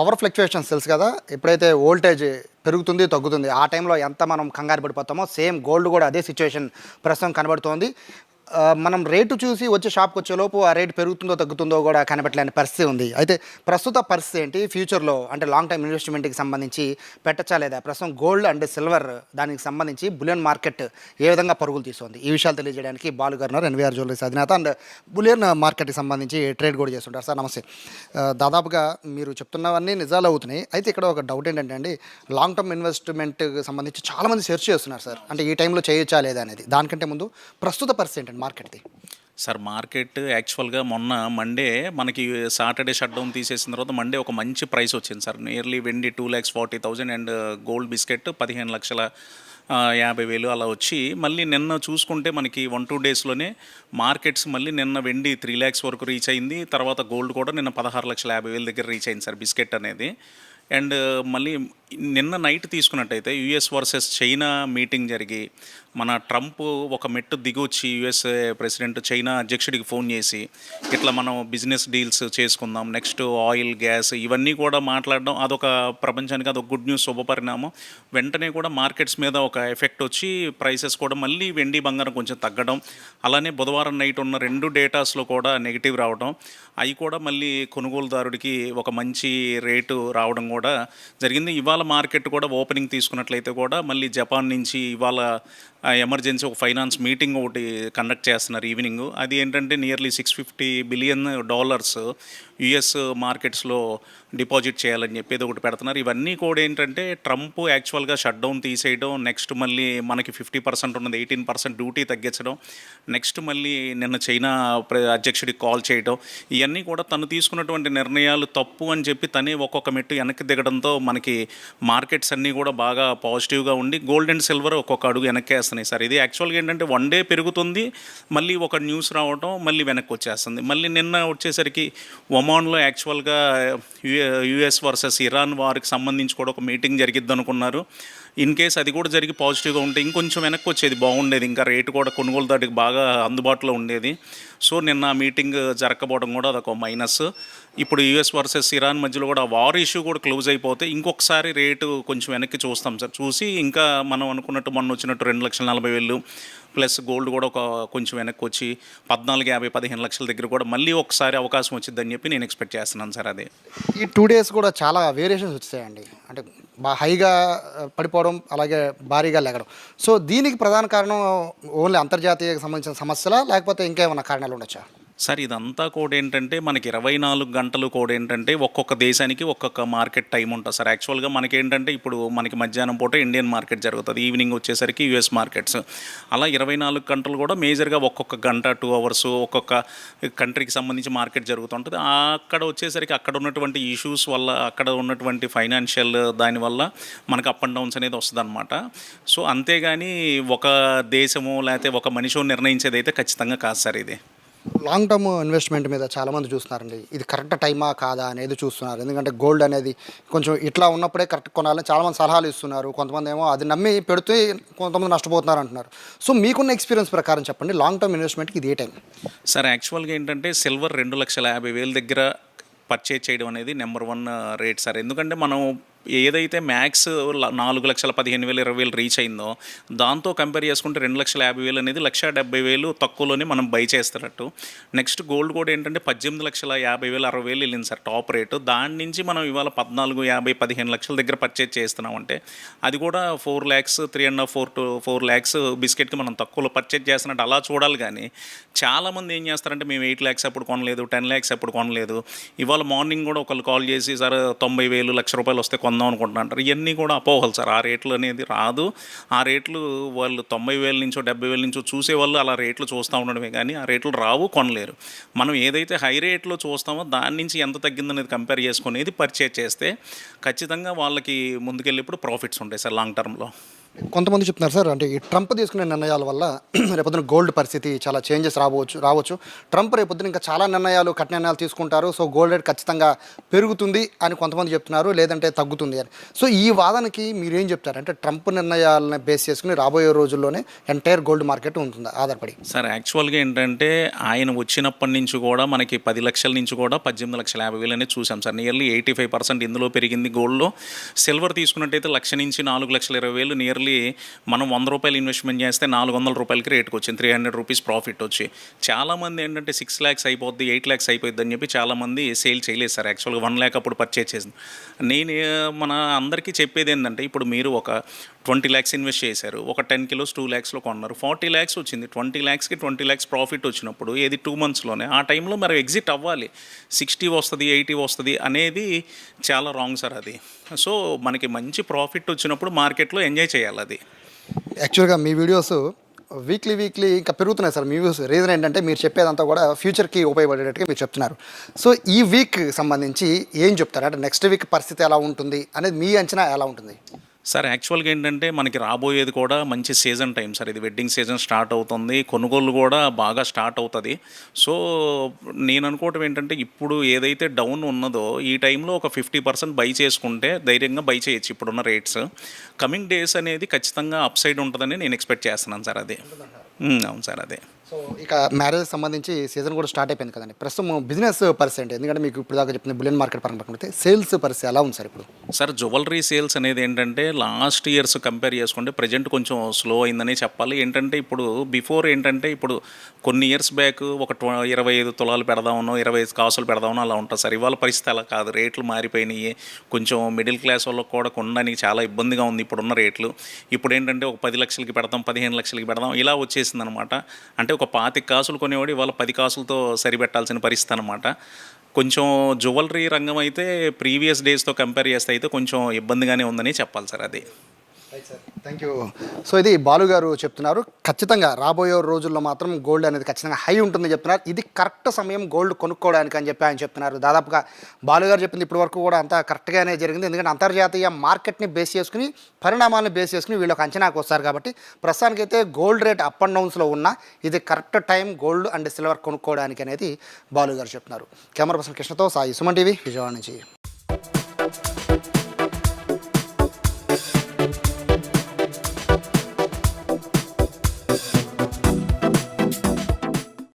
Power fluctuations తెలుసు కదా? ఎప్పుడైతే ఓల్టేజ్ పెరుగుతుంది తగ్గుతుంది ఆ టైంలో ఎంత మనం కంగారు పడిపోతామో సేమ్ గోల్డ్ కూడా అదే సిచ్యువేషన్ ప్రస్తుతం కనబడుతోంది. మనం రేటు చూసి వచ్చి షాప్కి వచ్చేలోపు ఆ రేటు పెరుగుతుందో తగ్గుతుందో కూడా కనబట్టలేని పరిస్థితి ఉంది. అయితే ప్రస్తుత పరిస్థితి ఏంటి? ఫ్యూచర్లో అంటే లాంగ్ టైం ఇన్వెస్ట్మెంట్కి సంబంధించి పెట్టచ్చా లేదా? ప్రస్తుతం గోల్డ్ అండ్ సిల్వర్ దానికి సంబంధించి బులియన్ మార్కెట్ ఏ విధంగా పరుగులు తీస్తుంది? ఈ విషయాలు తెలియజేయడానికి బాలు గారు ఎన్వీఆర్ జ్యువెలరీస్ అధినేత. అండ్ బులియన్ మార్కెట్కి సంబంధించి ట్రేడ్ కూడా చేస్తుంటారు. సార్ నమస్తే. దాదాపుగా మీరు చెప్తున్నవన్నీ నిజాలు అవుతున్నాయి. అయితే ఇక్కడ ఒక డౌట్ ఏంటంటే అండి లాంగ్ టర్మ్ ఇన్వెస్ట్మెంట్కి సంబంధించి చాలామంది సెర్చ్ చేస్తున్నారు సార్. అంటే ఈ టైంలో చేయొచ్చా లేదా అనేది. దానికంటే ముందు ప్రస్తుత పరిస్థితి ఏంటండి? మార్కెట్ది? సార్ మార్కెట్ యాక్చువల్గా మొన్న మండే మనకి సాటర్డే షట్ డౌన్ తీసేసిన తర్వాత మండే ఒక మంచి ప్రైస్ వచ్చింది సార్. నియర్లీ వెండి two lakhs forty thousand and gold biscuit పదిహేను లక్షల యాభై వేలు అలా వచ్చి మళ్ళీ నిన్న చూసుకుంటే మనకి వన్ టూ డేస్లోనే మార్కెట్స్ మళ్ళీ నిన్న వెండి త్రీ ల్యాక్స్ వరకు రీచ్ అయింది. తర్వాత గోల్డ్ కూడా నిన్న పదహారు లక్షల యాభై వేల దగ్గర రీచ్ అయింది సార్ బిస్కెట్ అనేది. అండ్ మళ్ళీ నిన్న నైట్ తీసుకున్నట్టయితే యుఎస్ వర్సెస్ చైనా మీటింగ్ జరిగి మన ట్రంప్ ఒక మెట్టు దిగొచ్చి యుఎస్ ప్రెసిడెంట్ చైనా అధ్యక్షుడికి ఫోన్ చేసి ఇట్లా మనం బిజినెస్ డీల్స్ చేసుకుందాం నెక్స్ట్ ఆయిల్ గ్యాస్ ఇవన్నీ కూడా మాట్లాడడం అదొక ప్రపంచానికి అదొక గుడ్ న్యూస్ శుభపరిణామం వెంటనే కూడా మార్కెట్స్ మీద ఒక ఎఫెక్ట్ వచ్చి ప్రైసెస్ కూడా మళ్ళీ వెండి బంగారం కొంచెం తగ్గడం అలానే బుధవారం నైట్ ఉన్న రెండు డేటాస్లో కూడా నెగిటివ్ రావడం అవి కూడా మళ్ళీ కొనుగోలుదారుడికి ఒక మంచి రేటు రావడం కూడా కూడా జరిగింది. ఇవాళ మార్కెట్ కూడా ఓపెనింగ్ తీసుకున్నట్లయితే కూడా మళ్ళీ జపాన్ నుంచి ఇవాళ ఎమర్జెన్సీ ఒక ఫైనాన్స్ మీటింగ్ ఒకటి కండక్ట్ చేస్తున్నారు ఈవినింగ్. అది ఏంటంటే nearly six fifty billion dollars US మార్కెట్స్లో డిపాజిట్ చేయాలని చెప్పి ఏదో ఒకటి పెడుతున్నారు. ఇవన్నీ కూడా ఏంటంటే ట్రంప్ యాక్చువల్గా షట్ డౌన్ తీసేయడం నెక్స్ట్ మళ్ళీ మనకి ఫిఫ్టీ పర్సెంట్ ఉన్నది ఎయిటీన్ పర్సెంట్ డ్యూటీ తగ్గించడం నెక్స్ట్ మళ్ళీ నిన్న చైనా ప్ర- అధ్యక్షుడికి కాల్ చేయడం ఇవన్నీ కూడా తను తీసుకున్నటువంటి నిర్ణయాలు తప్పు అని చెప్పి తనే ఒక్కొక్క మెట్టు వెనక్కి దిగడంతో మనకి మార్కెట్స్ అన్నీ కూడా బాగా పాజిటివ్గా ఉండి గోల్డ్ అండ్ సిల్వర్ ఒక్కొక్క అడుగు వెనక్కి వేస్తున్నాయి సార్. ఇది యాక్చువల్గా ఏంటంటే వన్ డే పెరుగుతుంది మళ్ళీ ఒక న్యూస్ రావడం మళ్ళీ వెనక్కి వచ్చేస్తుంది. మళ్ళీ నిన్న వచ్చేసరికి ఒమాన్లో యాక్చువల్గా యుఎస్ వర్సెస్ ఇరాన్ వారికి సంబంధించి కూడా ఒక మీటింగ్ జరిగిద్ది అనుకున్నారు. ఇన్ కేస్ అది కూడా జరిగి పాజిటివ్గా ఉంటే ఇంకొంచెం వెనక్కి వచ్చేది బాగుండేది. ఇంకా రేటు కూడా కొనుగోలుదారుడికి బాగా అందుబాటులో ఉండేది. సో నిన్న ఆ మీటింగ్ జరగకపోవడం కూడా అదొక మైనస్. ఇప్పుడు యుఎస్ వర్సెస్ ఇరాన్ మధ్యలో కూడా వార్ ఇష్యూ కూడా క్లోజ్ అయిపోతే ఇంకొకసారి రేటు కొంచెం వెనక్కి చూస్తాం సార్. చూసి ఇంకా మనం అనుకున్నట్టు మొన్న వచ్చినట్టు రెండు లక్షల నలభై వేలు ప్లస్ గోల్డ్ కూడా ఒక కొంచెం వెనక్కి వచ్చి పద్నాలుగు యాభై పదిహేను లక్షల దగ్గర కూడా మళ్ళీ ఒకసారి అవకాశం వచ్చిందని చెప్పి నేను ఎక్స్పెక్ట్ చేస్తున్నాను సార్ అదే. ఈ టూ డేస్ కూడా చాలా వేరియేషన్స్ వచ్చాయండి. అంటే బాగా హైగా పడిపోవడం అలాగే భారీగా లేగడం. సో దీనికి ప్రధాన కారణం ఓన్లీ అంతర్జాతీయ సంబంధించిన సమస్యలా లేకపోతే ఇంకేమైనా కారణాలు ఉండొచ్చా? సార్ ఇదంతా కూడా ఏంటంటే మనకి ఇరవై నాలుగు గంటలు కూడా ఏంటంటే ఒక్కొక్క దేశానికి ఒక్కొక్క మార్కెట్ టైం ఉంటుంది సార్. యాక్చువల్గా మనకి ఏంటంటే ఇప్పుడు మనకి మధ్యాహ్నం పూట ఇండియన్ మార్కెట్ జరుగుతుంది. ఈవినింగ్ వచ్చేసరికి యుఎస్ మార్కెట్స్. అలా ఇరవై నాలుగు గంటలు కూడా మేజర్గా ఒక్కొక్క గంట టూ అవర్స్ ఒక్కొక్క కంట్రీకి సంబంధించి మార్కెట్ జరుగుతుంటుంది. అక్కడ వచ్చేసరికి అక్కడ ఉన్నటువంటి ఇష్యూస్ వల్ల అక్కడ ఉన్నటువంటి ఫైనాన్షియల్ దానివల్ల మనకు అప్ అండ్ డౌన్స్ అనేది వస్తుంది అనమాట సో అంతేగాని ఒక దేశము లేకపోతే ఒక మనిషి నిర్ణయించేది అయితే ఖచ్చితంగా కాదు సార్ ఇది. లాంగ్ టర్మ్ ఇన్వెస్ట్మెంట్ మీద చాలామంది చూస్తున్నారండి. ఇది కరెక్ట్ టైమా కాదా అనేది చూస్తున్నారు. ఎందుకంటే గోల్డ్ అనేది కొంచెం ఇట్లా ఉన్నప్పుడే కరెక్ట్ కొనాలని చాలామంది సలహాలు ఇస్తున్నారు. కొంతమంది ఏమో అది నమ్మి పెడితే కొంతమంది నష్టపోతున్నారు అంటున్నారు. సో మీకున్న ఎక్స్పీరియన్స్ ప్రకారం చెప్పండి లాంగ్ టర్మ్ ఇన్వెస్ట్మెంట్కి ఇది ఏ టైం? సార్ యాక్చువల్గా ఏంటంటే సిల్వర్ రెండు లక్షల యాభై వేల దగ్గర పర్చేజ్ చేయడం అనేది నెంబర్ వన్ రేట్ సార్. ఎందుకంటే మనం ఏదైతే మ్యాక్స్ నాలుగు లక్షల పదిహేను వేలు ఇరవై వేలు రీచ్ అయిందో దాంతో కంపేర్ చేసుకుంటే రెండు లక్షల యాభై వేలు అనేది లక్ష డెబ్బై వేలు తక్కువలోనే మనం బై చేస్తున్నట్టు. నెక్స్ట్ గోల్డ్ కూడా ఏంటంటే పద్దెనిమిది లక్షల యాభై వేలు అరవై వేలు వెళ్ళింది సార్ టాప్ రేటు. దాని నుంచి మనం ఇవాళ పద్నాలుగు యాభై పదిహేను లక్షల దగ్గర పర్చేజ్ చేస్తున్నామంటే అది కూడా four lakhs three and half four to four lakhs బిస్కెట్కి మనం తక్కువలో పర్చేజ్ చేస్తున్నట్టు అలా చూడాలి కానీ చాలామంది ఏం చేస్తారంటే మేము ఎయిట్ ల్యాక్స్ అప్పుడు కొనలేదు టెన్ ల్యాక్స్ అప్పుడు కొనలేదు. ఇవాళ మార్నింగ్ కూడా ఒకళ్ళు కాల్ చేసి సార్ తొంభై వేలు లక్ష రూపాయలు వస్తే కొందాం అంటారు. ఇవన్నీ కూడా అపోహలు సార్. ఆ రేట్లు అనేది రాదు. ఆ రేట్లు వాళ్ళు తొంభై వేల నుంచో డెబ్బై వేల నుంచో చూసేవాళ్ళు అలా రేట్లు చూస్తూ ఉండడమే కానీ ఆ రేట్లు రావు కొనలేరు. మనం ఏదైతే హై రేట్లో చూస్తామో దాని నుంచి ఎంత తగ్గిందనేది కంపేర్ చేసుకునేది పర్చేజ్ చేస్తే ఖచ్చితంగా వాళ్ళకి ముందుకెళ్ళేప్పుడు ప్రాఫిట్స్ ఉంటాయి సార్ లాంగ్ టర్మ్లో. కొంతమంది చెప్తున్నారు సార్ అంటే ఈ ట్రంప్ తీసుకునే నిర్ణయాల వల్ల రేపొద్దున గోల్డ్ పరిస్థితి చాలా చేంజెస్ రావచ్చు రావచ్చు. ట్రంప్ రేపొద్దున ఇంకా చాలా నిర్ణయాలు కఠిన నిర్ణయాలు తీసుకుంటారు. సో గోల్డ్ రేట్ ఖచ్చితంగా పెరుగుతుంది అని కొంతమంది చెప్తున్నారు లేదంటే తగ్గుతుంది అని. సో ఈ వాదనకి మీరేం చెప్తారు? అంటే ట్రంప్ నిర్ణయాలను బేస్ చేసుకుని రాబోయే రోజుల్లోనే ఎంటైర్ గోల్డ్ మార్కెట్ ఉంటుందా? ఆధారపడి. సార్ యాక్చువల్గా ఏంటంటే ఆయన వచ్చినప్పటి నుంచి కూడా మనకి పది లక్షల నుంచి కూడా పద్దెనిమిది లక్షల యాభై వేలు అనేది చూసాం sir. Nearly eighty five percent ఇందులో పెరిగింది గోల్డ్లో. సిల్వర్ తీసుకున్నట్టయితే లక్ష నుంచి నాలుగు లక్షల ఇరవై వేలు నియర్లీ మనం వంద రూపాయలు ఇన్వెస్ట్మెంట్ చేస్తే నాలుగు వందల రూపాయలకి రేట్కి వచ్చింది. త్రీ హండ్రెడ్ రూపీస్ ప్రాఫిట్ వచ్చి. చాలామంది ఏంటంటే సిక్స్ ల్యాక్స్ అయిపోద్ది ఎయిట్ ల్యాక్స్ అయిపోద్ది అని చెప్పి చాలామంది సేల్ చేయలేదు సార్. యాక్చువల్గా వన్ ల్యాక్ అప్పుడు పర్చేజ్ చేసింది. నేను మన అందరికీ చెప్పేది ఏంటంటే ఇప్పుడు మీరు ఒక ట్వంటీ ల్యాక్స్ ఇన్వెస్ట్ చేశారు. ఒక టెన్ కిలోస్ టూ ల్యాక్స్లో కొన్నారు. ఫార్టీ ల్యాక్స్ వచ్చింది. ట్వంటీ ల్యాక్స్కి ట్వంటీ ల్యాక్స్ ప్రాఫిట్ వచ్చినప్పుడు ఏది టూ మంత్స్లోనే ఆ టైంలో మరి ఎగ్జిట్ అవ్వాలి. సిక్స్టీ వస్తుంది ఎయిటీ వస్తుంది అనేది చాలా రాంగ్ సార్ అది. సో మనకి మంచి ప్రాఫిట్ వచ్చినప్పుడు మార్కెట్లో ఎంజాయ్ చేయాలి అది. యాక్చువల్గా మీ వీడియోస్ వీక్లీ వీక్లీ ఇంకా పెరుగుతున్నాయి సార్. మీ వ్యూస్ రీజన్ ఏంటంటే మీరు చెప్పేదంతా కూడా ఫ్యూచర్కి ఉపయోగపడేటట్టుగా మీరు చెప్తున్నారు. సో ఈ వీక్ సంబంధించి ఏం చెప్తారు? అంటే నెక్స్ట్ వీక్ పరిస్థితి ఎలా ఉంటుంది? అనేది మీ అంచనా ఎలా ఉంటుంది? సార్ యాక్చువల్గా ఏంటంటే మనకి రాబోయేది కూడా మంచి సీజన్ టైం సార్. ఇది వెడ్డింగ్ సీజన్ స్టార్ట్ అవుతుంది. కొనుగోలు కూడా బాగా స్టార్ట్ అవుతుంది. సో నేను అనుకోవటం ఏంటంటే ఇప్పుడు ఏదైతే డౌన్ ఉన్నదో ఈ టైంలో ఒక ఫిఫ్టీ పర్సెంట్ బై చేసుకుంటే ధైర్యంగా బై చేయొచ్చు ఇప్పుడున్న రేట్స్ కమింగ్ డేస్ అనేది ఖచ్చితంగా అప్ సైడ్ ఉంటుందని నేను ఎక్స్పెక్ట్ చేస్తున్నాను సార్ అదే. అవును సార్ అదే. సో ఇక మ్యారేజ్ సంబంధించి సీజన్ కూడా స్టార్ట్ అయిపోయింది కదండి. ప్రస్తుతం బిజినెస్ పరిస్థితి ఎందుకంటే మీకు ఇప్పుడు దాకా చెప్పిన బులియన్ మార్కెట్ పరంగా పట్టుకుంటే సేల్స్ పరిస్థితి ఎలా ఉంది సార్ ఇప్పుడు? సార్ జ్యువెలరీ సేల్స్ అనేది ఏంటంటే లాస్ట్ ఇయర్స్ కంపేర్ చేసుకుంటే ప్రజెంట్ కొంచెం స్లో అయిందని చెప్పాలి. ఏంటంటే ఇప్పుడు బిఫోర్ ఏంటంటే ఇప్పుడు కొన్ని ఇయర్స్ బ్యాక్ ఒక ట్వ ఇరవై ఐదు తులాలు పెడదామనో ఇరవై ఐదు కాసులు పెడదామనో అలా ఉంటుంది సార్. ఇవాళ పరిస్థితి అలా కాదు. రేట్లు మారిపోయినాయి. కొంచెం మిడిల్ క్లాస్ వాళ్ళకి కూడా కొనడానికి చాలా ఇబ్బందిగా ఉంది ఇప్పుడున్న రేట్లు. ఇప్పుడు ఏంటంటే ఒక పది లక్షలకి పెడదాం పదిహేను లక్షలకి పెడదాం ఇలా వచ్చేసింది అనమాట అంటే ఒక పాతిక కాసులు కొనేవాడు ఇవాళ పది కాసులతో సరిపెట్టాల్సిన పరిస్థితి అనమాట కొంచెం జ్యువెలరీ రంగం అయితే ప్రీవియస్ డేస్తో కంపేర్ చేస్తే అయితే కొంచెం ఇబ్బందిగానే ఉందని చెప్పాలి సార్ అది. థ్యాంక్ యూ సో ఇది బాలు గారు చెప్తున్నారు ఖచ్చితంగా రాబోయే రోజుల్లో మాత్రం గోల్డ్ అనేది ఖచ్చితంగా హై ఉంటుందని చెప్తున్నారు. ఇది కరెక్ట్ సమయం గోల్డ్ కొనుక్కోవడానికి అని చెప్పి ఆయన చెప్తున్నారు. దాదాపుగా బాలు గారు చెప్పింది ఇప్పటి వరకు కూడా అంతా కరెక్ట్గానే జరిగింది. ఎందుకంటే అంతర్జాతీయ మార్కెట్ని బేస్ చేసుకుని పరిణామాలను బేస్ చేసుకుని వీళ్ళు ఒక అంచనాకు వస్తారు కాబట్టి ప్రస్తుతానికైతే గోల్డ్ రేట్ అప్ అండ్ డౌన్స్లో ఉన్న ఇది correct time gold and silver కొనుక్కోవడానికి అనేది బాలు గారు చెప్తున్నారు. కెమెరా పర్సన్ కృష్ణతో సాయి సుమన్ టీవీ విజయవాడ నుంచి.